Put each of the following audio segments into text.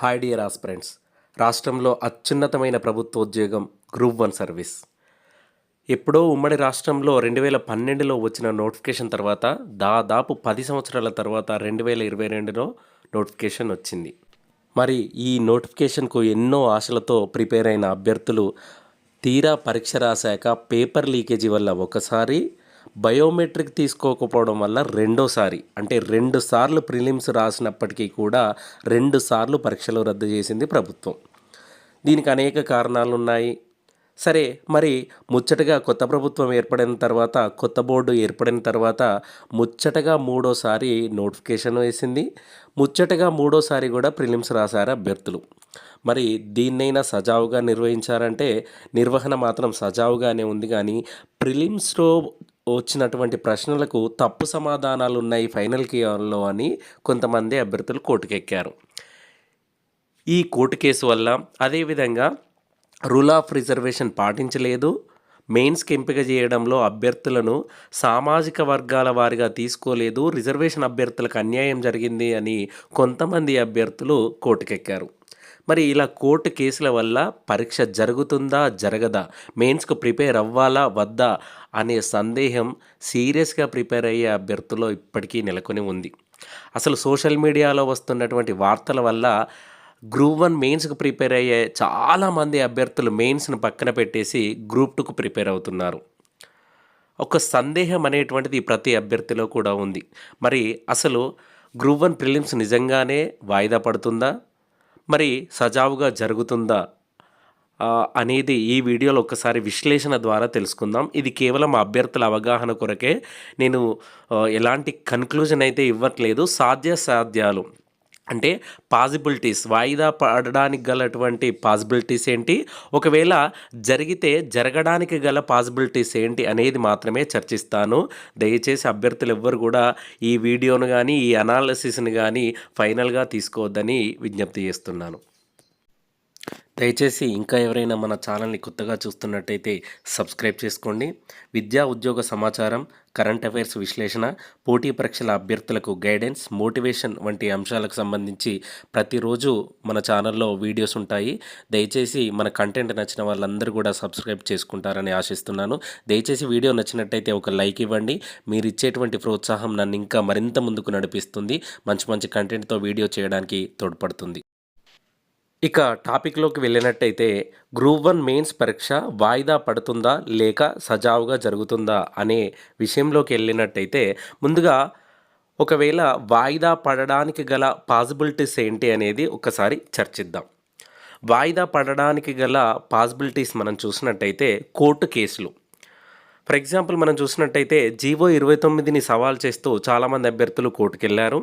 Hi dear aspirants రాష్ట్రంలో అత్యున్నతమైన ప్రభుత్వ ఉద్యోగం గ్రూప్ వన్ సర్వీస్. ఎప్పుడో ఉమ్మడి రాష్ట్రంలో రెండు వేల పన్నెండులో వచ్చిన నోటిఫికేషన్ తర్వాత దాదాపు పది సంవత్సరాల తర్వాత రెండు వేల ఇరవై రెండులో నోటిఫికేషన్ వచ్చింది. మరి ఈ నోటిఫికేషన్కు ఎన్నో ఆశలతో ప్రిపేర్ అయిన అభ్యర్థులు తీరా పరీక్ష రాశాక పేపర్ లీకేజీ వల్ల ఒకసారి బయోమెట్రిక్ తీసుకోకపోవడం వల్ల రెండోసారి అంటే రెండు సార్లు ప్రిలిమ్స్ రాసినప్పటికీ కూడా రెండు సార్లు పరీక్షలు రద్దు చేసింది ప్రభుత్వం. దీనికి అనేక కారణాలు ఉన్నాయి సరే మరి ముచ్చటగా కొత్త ప్రభుత్వం ఏర్పడిన తర్వాత కొత్త బోర్డు ఏర్పడిన తర్వాత ముచ్చటగా మూడోసారి నోటిఫికేషన్ వేసింది. ముచ్చటగా మూడోసారి కూడా ప్రిలిమ్స్ రాశారు అభ్యర్థులు. మరి దీన్నైనా సజావుగా నిర్వహించారంటే నిర్వహణ మాత్రం సజావుగానే ఉంది కానీ ప్రిలిమ్స్లో వచ్చినటువంటి ప్రశ్నలకు తప్పు సమాధానాలు ఉన్నాయి ఫైనల్ కేలో అని కొంతమంది అభ్యర్థులు కోర్టుకెక్కారు. ఈ కోర్టు కేసు వల్ల అదేవిధంగా రూల్ ఆఫ్ రిజర్వేషన్ పాటించలేదు. మెయిన్స్కి ఎంపిక చేయడంలో అభ్యర్థులను సామాజిక వర్గాల వారిగా తీసుకోలేదు. రిజర్వేషన్ అభ్యర్థులకు అన్యాయం జరిగింది అని కొంతమంది అభ్యర్థులు కోర్టుకెక్కారు. మరి ఇలా కోర్టు కేసుల వల్ల పరీక్ష జరుగుతుందా జరగదా? మెయిన్స్కు ప్రిపేర్ అవ్వాలా వద్దా అనే సందేహం సీరియస్గా ప్రిపేర్ అయ్యే అభ్యర్థులో ఇప్పటికీ నెలకొని ఉంది. అసలు సోషల్ మీడియాలో వస్తున్నటువంటి వార్తల వల్ల గ్రూప్ వన్ మెయిన్స్కి ప్రిపేర్ అయ్యే చాలామంది అభ్యర్థులు మెయిన్స్ను పక్కన పెట్టేసి గ్రూప్ టూకు ప్రిపేర్ అవుతున్నారు. ఒక సందేహం అనేటువంటిది ప్రతి అభ్యర్థిలో కూడా ఉంది. మరి అసలు గ్రూప్ వన్ ప్రిలిమ్స్ నిజంగానే వాయిదా పడుతుందా? మరి సజావుగా జరుగుతుందా అనేది ఈ వీడియోలో ఒకసారి విశ్లేషణ ద్వారా తెలుసుకుందాం. ఇది కేవలం అభ్యర్థుల అవగాహన కొరకే నేను ఎలాంటి కన్క్లూజన్ అయితే ఇవ్వట్లేదు. సాధ్య సాధ్యాలు అంటే పాసిబిలిటీస్ వాయిదా పడడానికి గలటువంటి పాసిబిలిటీస్ ఏంటి? ఒకవేళ జరిగితే జరగడానికి గల పాసిబిలిటీస్ ఏంటి అనేది మాత్రమే చర్చిస్తాను. దయచేసి అభ్యర్థులు ఎవ్వరు కూడా ఈ వీడియోను కానీ ఈ అనాలసిస్ని కానీ ఫైనల్గా తీసుకోవద్దని విజ్ఞప్తి చేస్తున్నాను. దయచేసి ఇంకా ఎవరైనా మన ఛానల్ని కొత్తగా చూస్తున్నట్టయితే సబ్స్క్రైబ్ చేసుకోండి. విద్యా ఉద్యోగ సమాచారం కరెంట్ అఫైర్స్ విశ్లేషణ పోటీ పరీక్షల అభ్యర్థులకు గైడెన్స్ మోటివేషన్ వంటి అంశాలకు సంబంధించి ప్రతిరోజు మన ఛానల్లో వీడియోస్ ఉంటాయి. దయచేసి మన కంటెంట్ నచ్చిన వాళ్ళందరూ కూడా సబ్స్క్రైబ్ చేసుకుంటారని ఆశిస్తున్నాను. దయచేసి వీడియో నచ్చినట్టయితే ఒక లైక్ ఇవ్వండి. మీరు ఇచ్చేటువంటి ప్రోత్సాహం నన్ను ఇంకా మరింత ముందుకు నడిపిస్తుంది. మంచి మంచి కంటెంట్తో వీడియో చేయడానికి తోడ్పడుతుంది. ఇక టాపిక్లోకి వెళ్ళినట్టయితే గ్రూప్ వన్ మెయిన్స్ పరీక్ష వాయిదా పడుతుందా లేక సజావుగా జరుగుతుందా అనే విషయంలోకి వెళ్ళినట్టయితే ముందుగా ఒకవేళ వాయిదా పడడానికి గల పాసిబిలిటీస్ ఏంటి అనేది ఒకసారి చర్చిద్దాం. వాయిదా పడడానికి గల పాసిబిలిటీస్ మనం చూసినట్టయితే కోర్టు కేసులు. ఫర్ ఎగ్జాంపుల్ మనం చూసినట్టయితే జీవో ఇరవై తొమ్మిదిని సవాల్ చేస్తూ చాలామంది అభ్యర్థులు కోర్టుకు వెళ్ళారు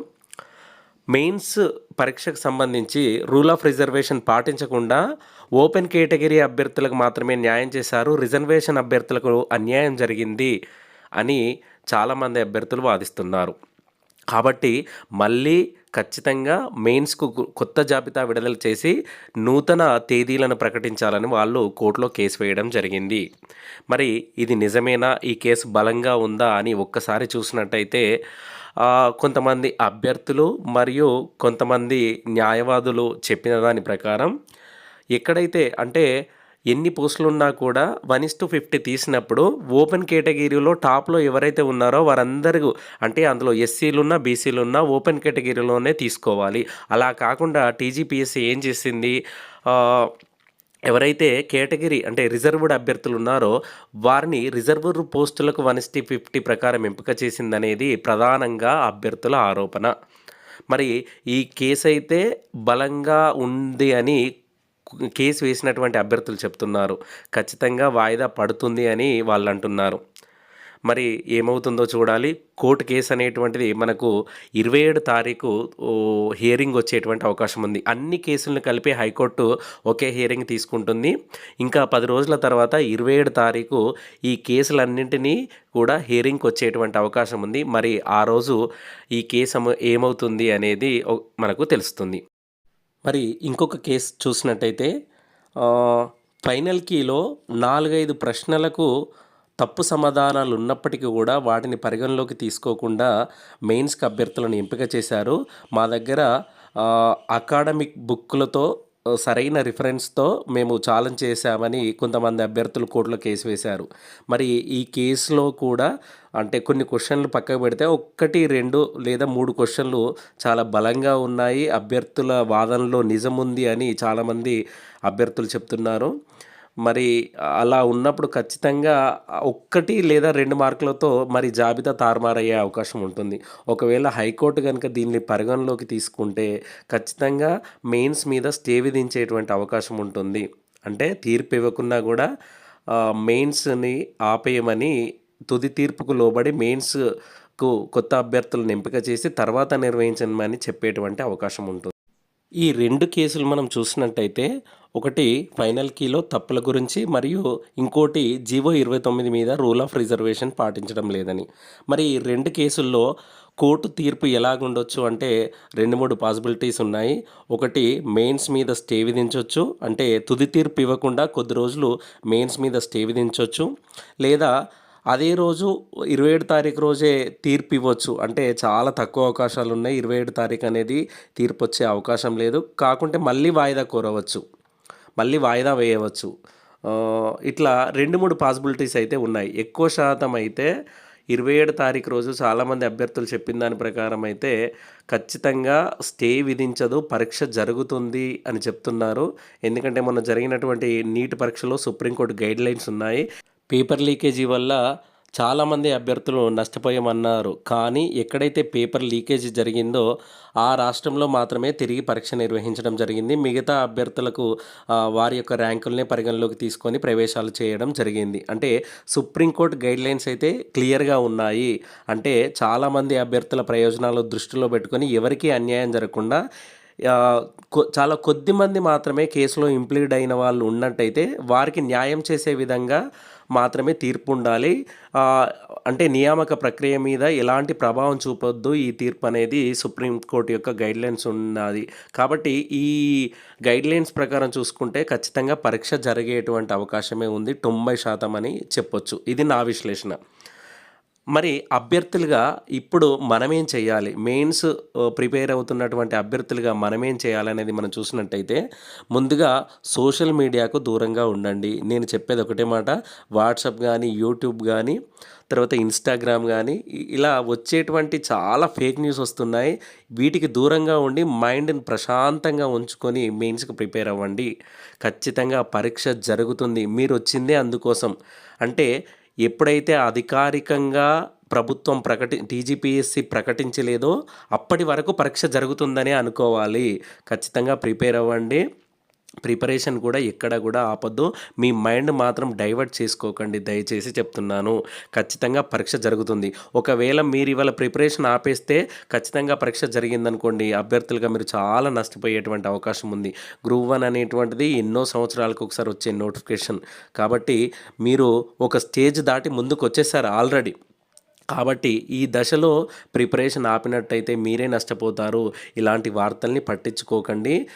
మెయిన్స్ పరీక్షకు సంబంధించి రూల్ ఆఫ్ రిజర్వేషన్ పాటించకుండా ఓపెన్ కేటగిరీ అభ్యర్థులకు మాత్రమే న్యాయం చేశారు. రిజర్వేషన్ అభ్యర్థులకు అన్యాయం జరిగింది అని చాలామంది అభ్యర్థులు వాదిస్తున్నారు. కాబట్టి మళ్ళీ ఖచ్చితంగా మెయిన్స్కు కొత్త జాబితా విడుదల చేసి నూతన తేదీలను ప్రకటించాలని వాళ్ళు కోర్టులో కేసు వేయడం జరిగింది. మరి ఇది నిజమేనా? ఈ కేసు బలంగా ఉందా? అని ఒక్కసారి చూసినట్టయితే కొంతమంది అభ్యర్థులు మరియు కొంతమంది న్యాయవాదులు చెప్పిన దాని ప్రకారం ఎక్కడైతే అంటే ఎన్ని పోస్టులు ఉన్నా కూడా వన్ ఇస్ టు ఫిఫ్టీ తీసినప్పుడు ఓపెన్ కేటగిరీలో టాప్లో ఎవరైతే ఉన్నారో వారందరూ అంటే అందులో ఎస్సీలు బీసీలున్నా బీసీలు ఉన్నా ఓపెన్ కేటగిరీలోనే తీసుకోవాలి. అలా కాకుండా టీజీపీఎస్సీ ఏం చేసింది? ఎవరైతే కేటగిరీ అంటే రిజర్వ్డ్ అభ్యర్థులు ఉన్నారో వారిని రిజర్వ్డ్ పోస్టులకు వన్ ఇస్టీ ఫిఫ్టీ ప్రకారం ఎంపిక చేసిందనేది ప్రధానంగా అభ్యర్థుల ఆరోపణ. మరి ఈ కేసు అయితే బలంగా ఉంది అని కేసు వేసినటువంటి అభ్యర్థులు చెప్తున్నారు. ఖచ్చితంగా వాయిదా పడుతుంది అని వాళ్ళు అంటున్నారు. మరి ఏమవుతుందో చూడాలి. కోర్టు కేసు అనేటువంటిది మనకు ఇరవై ఏడు తారీఖు ఓ, హియరింగ్ వచ్చేటువంటి అవకాశం ఉంది. అన్ని కేసులను కలిపి హైకోర్టు ఒకే హియరింగ్ తీసుకుంటుంది. ఇంకా పది రోజుల తర్వాత ఇరవై ఏడు తారీఖు ఈ కేసులన్నింటినీ కూడా హియరింగ్కి వచ్చేటువంటి అవకాశం ఉంది. మరి ఆ రోజు ఈ కేసు ఏమవుతుంది అనేది మనకు తెలుస్తుంది. మరి ఇంకొక కేసు చూసినట్టయితే ఫైనల్ కీలో నాలుగైదు ప్రశ్నలకు తప్పు సమాధానాలు ఉన్నప్పటికీ కూడా వాటిని పరిగణలోకి తీసుకోకుండా మెయిన్స్కి అభ్యర్థులను ఎంపిక చేశారు. మా దగ్గర అకాడమిక్ బుక్లతో సరైన రిఫరెన్స్తో మేము ఛాలెంజ్ చేశామని కొంతమంది అభ్యర్థులు కోర్టులో కేసు వేశారు. మరి ఈ కేసులో కూడా అంటే కొన్ని క్వశ్చన్లు పక్కకు పెడితే ఒక్కటి రెండు లేదా మూడు క్వశ్చన్లు చాలా బలంగా ఉన్నాయి. అభ్యర్థుల వాదనలో నిజం ఉంది అని చాలామంది అభ్యర్థులు చెప్తున్నారు. మరి అలా ఉన్నప్పుడు ఖచ్చితంగా ఒక్కటి లేదా రెండు మార్కులతో మరి జాబితా తారుమారయ్యే అవకాశం ఉంటుంది. ఒకవేళ హైకోర్టు కనుక దీన్ని పరిగణలోకి తీసుకుంటే ఖచ్చితంగా మెయిన్స్ మీద స్టే విధించేటువంటి అవకాశం ఉంటుంది. అంటే తీర్పు ఇవ్వకున్నా కూడా మెయిన్స్ని ఆపేయమని తుది తీర్పుకు లోబడి మెయిన్స్కు కొత్త అభ్యర్థులను ఎంపిక చేసి తర్వాత నిర్వహించమని చెప్పేటువంటి అవకాశం ఉంటుంది. ఈ రెండు కేసులు మనం చూసినట్టయితే ఒకటి ఫైనల్ కీలో తప్పుల గురించి మరియు ఇంకోటి జీవో ఇరవై తొమ్మిది మీద రూల్ ఆఫ్ రిజర్వేషన్ పాటించడం లేదని. మరి ఈ రెండు కేసుల్లో కోర్టు తీర్పు ఎలాగుండొచ్చు అంటే రెండు మూడు పాసిబిలిటీస్ ఉన్నాయి. ఒకటి మెయిన్స్ మీద స్టే విధించవచ్చు అంటే తుది తీర్పు ఇవ్వకుండా కొద్ది రోజులు మెయిన్స్ మీద స్టే విధించవచ్చు లేదా అదే రోజు ఇరవై ఏడు తారీఖు రోజే తీర్పు ఇవ్వచ్చు. అంటే చాలా తక్కువ అవకాశాలు ఉన్నాయి. ఇరవై ఏడు తారీఖు అనేది తీర్పు వచ్చే అవకాశం లేదు. కాకుంటే మళ్ళీ వాయిదా కోరవచ్చు. మళ్ళీ వాయిదా వేయవచ్చు. ఇట్లా రెండు మూడు పాసిబిలిటీస్ అయితే ఉన్నాయి. ఎక్కువ శాతం అయితే ఇరవై ఏడు తారీఖు రోజు చాలామంది అభ్యర్థులు చెప్పిన దాని ప్రకారం అయితే ఖచ్చితంగా స్టే విధించదు పరీక్ష జరుగుతుంది అని చెప్తున్నారు. ఎందుకంటే మొన్న జరిగినటువంటి నీట్ పరీక్షలో సుప్రీంకోర్టు గైడ్ లైన్స్ ఉన్నాయి. పేపర్ లీకేజీ వల్ల చాలామంది అభ్యర్థులు నష్టపోయామన్నారు. కానీ ఎక్కడైతే పేపర్ లీకేజ్ జరిగిందో ఆ రాష్ట్రంలో మాత్రమే తిరిగి పరీక్ష నిర్వహించడం జరిగింది. మిగతా అభ్యర్థులకు వారి యొక్క ర్యాంకుల్ని పరిగణలోకి తీసుకొని ప్రవేశాలు చేయడం జరిగింది. అంటే సుప్రీంకోర్టు గైడ్లైన్స్ అయితే క్లియర్గా ఉన్నాయి. అంటే చాలామంది అభ్యర్థుల ప్రయోజనాలు దృష్టిలో పెట్టుకొని ఎవరికీ అన్యాయం జరగకుండా చాలా కొద్ది మంది మాత్రమే కేసులో ఇంప్లీడ్ అయిన వాళ్ళు ఉన్నట్టయితే వారికి న్యాయం చేసే విధంగా మాత్రమే తీర్పు ఉండాలి అంటే నియామక ప్రక్రియ మీద ఎలాంటి ప్రభావం చూపొద్దు. ఈ తీర్పు అనేది సుప్రీంకోర్టు యొక్క గైడ్లైన్స్ ఉన్నది. కాబట్టి ఈ గైడ్లైన్స్ ప్రకారం చూసుకుంటే ఖచ్చితంగా పరీక్ష జరిగేటువంటి అవకాశమే ఉంది. తొంభై శాతం అని చెప్పొచ్చు. ఇది నా విశ్లేషణ. మరి అభ్యర్థులుగా ఇప్పుడు మనమేం చేయాలి? మెయిన్స్ ప్రిపేర్ అవుతున్నటువంటి అభ్యర్థులుగా మనమేం చేయాలనేది మనం చూసినట్టయితే ముందుగా సోషల్ మీడియాకు దూరంగా ఉండండి. నేను చెప్పేది ఒకటే మాట. వాట్సాప్ కానీ యూట్యూబ్ కానీ తర్వాత ఇన్స్టాగ్రామ్ కానీ ఇలా వచ్చేటువంటి చాలా ఫేక్ న్యూస్ వస్తున్నాయి. వీటికి దూరంగా ఉండి మైండ్ని ప్రశాంతంగా ఉంచుకొని మెయిన్స్కి ప్రిపేర్ అవ్వండి. ఖచ్చితంగా పరీక్ష జరుగుతుంది. మీరు వచ్చిందే అందుకోసం. అంటే ఎప్పుడైతే అధికారికంగా ప్రభుత్వం ప్రకటి టీజీపీఎస్సి ప్రకటించలేదో అప్పటి వరకు పరీక్ష జరుగుతుందని అనుకోవాలి. ఖచ్చితంగా ప్రిపేర్ అవ్వండి. ప్రిపరేషన్ కూడా ఎక్కడ కూడా ఆపొద్దు. మీ మైండ్ మాత్రం డైవర్ట్ చేసుకోకండి దయచేసి చెప్తున్నాను. ఖచ్చితంగా పరీక్ష జరుగుతుంది. ఒకవేళ మీరు ఇవాళ ప్రిపరేషన్ ఆపేస్తే ఖచ్చితంగా పరీక్ష జరిగిందనుకోండి. అభ్యర్థులుగా మీరు చాలా నష్టపోయేటువంటి అవకాశం ఉంది. గ్రూప్ వన్ అనేటువంటిది ఎన్నో సంవత్సరాలకు ఒకసారి వచ్చే నోటిఫికేషన్. కాబట్టి మీరు ఒక స్టేజ్ దాటి ముందుకు వచ్చేసారు ఆల్రెడీ. కాబట్టి ఈ దశలో ప్రిపరేషన్ ఆపినట్టయితే మీరే నష్టపోతారు. ఇలాంటి వార్తల్ని పట్టించుకోకండి.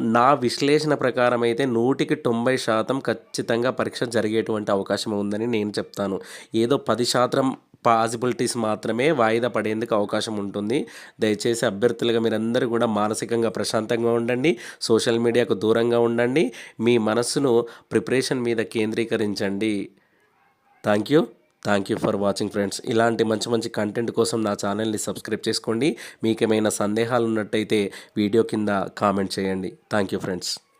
నా విశ్లేషణ ప్రకారం అయితే నూటికి తొంభై శాతం ఖచ్చితంగా పరీక్ష జరిగేటువంటి అవకాశం ఉందని నేను చెప్తాను. ఏదో పది శాతం పాసిబిలిటీస్ మాత్రమే వాయిదా పడేందుకు అవకాశం ఉంటుంది. దయచేసి అభ్యర్థులుగా మీరందరూ కూడా మానసికంగా ప్రశాంతంగా ఉండండి. సోషల్ మీడియాకు దూరంగా ఉండండి. మీ మనస్సును ప్రిపరేషన్ మీద కేంద్రీకరించండి. Thank you thank you for watching friends ఇలాంటి మంచి మంచి కంటెంట్ కోసం నా ఛానల్ని సబ్స్క్రైబ్ చేసుకోండి. మీకు ఏమైనా సందేహాలు ఉన్నట్టయితే వీడియో కింద కామెంట్ చేయండి. Thank you friends